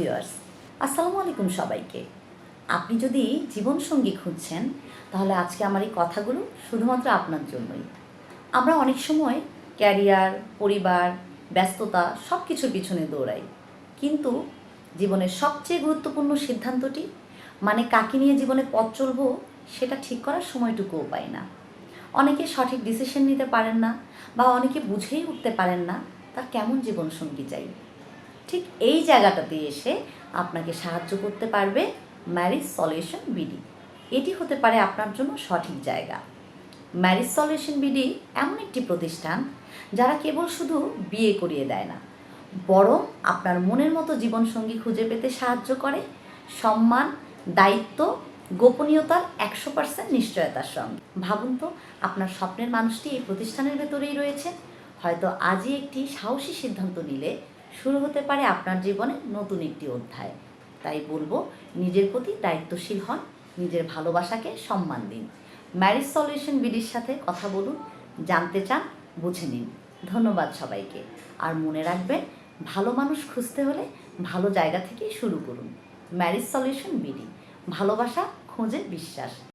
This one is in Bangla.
ভিউয়ার্স আসসালামু আলাইকুম সবাইকে। আপনি যদি জীবনসঙ্গী খুঁজছেন, তাহলে আজকে আমার এই কথাগুলো শুধুমাত্র আপনার জন্যই। আমরা অনেক সময় ক্যারিয়ার, পরিবার, ব্যস্ততা সব কিছুর পিছনে দৌড়াই। কিন্তু জীবনের সবচেয়ে গুরুত্বপূর্ণ সিদ্ধান্তটি মানে কাকে নিয়ে জীবনে পথ চলবো, সেটা ঠিক করার সময়টুকুও পাই না। অনেকে সঠিক ডিসিশন নিতে পারেন না বা অনেকে বুঝেই উঠতে পারেন না তার কেমন জীবনসঙ্গী চাই। ঠিক এই জায়গাটাতে এসে আপনাকে সাহায্য করতে পারবে ম্যারিজ সলিউশন বিডি। এটি হতে পারে আপনার জন্য সঠিক জায়গা। ম্যারিজ সলিউশন বিডি এমন একটি প্রতিষ্ঠান যারা কেবল শুধু বিয়ে করিয়ে দেয় না, বরং আপনার মনের মতো জীবনসঙ্গী খুঁজে পেতে সাহায্য করে, সম্মান, দায়িত্ব, গোপনীয়তার একশো পার্সেন্ট নিশ্চয়তার সঙ্গে। ভাবুন তো, আপনার স্বপ্নের মানুষটি এই প্রতিষ্ঠানের ভেতরেই রয়েছে। হয়তো আজই একটি সাহসী সিদ্ধান্ত নিলে শুরু হতে পারে আপনার জীবনে নতুন একটি অধ্যায়। তাই বলব, নিজের প্রতি দায়িত্বশীল হন, নিজের ভালোবাসাকে সম্মান দিন। ম্যারিজ সলিউশন বিডির সাথে কথা বলুন, জানতে চান, বুঝে নিন। ধন্যবাদ সবাইকে। আর মনে রাখবেন, ভালো মানুষ খুঁজতে হলে ভালো জায়গা থেকেই শুরু করুন। ম্যারিজ সলিউশন বিডি ভালোবাসা, খোঁজে বিশ্বাস।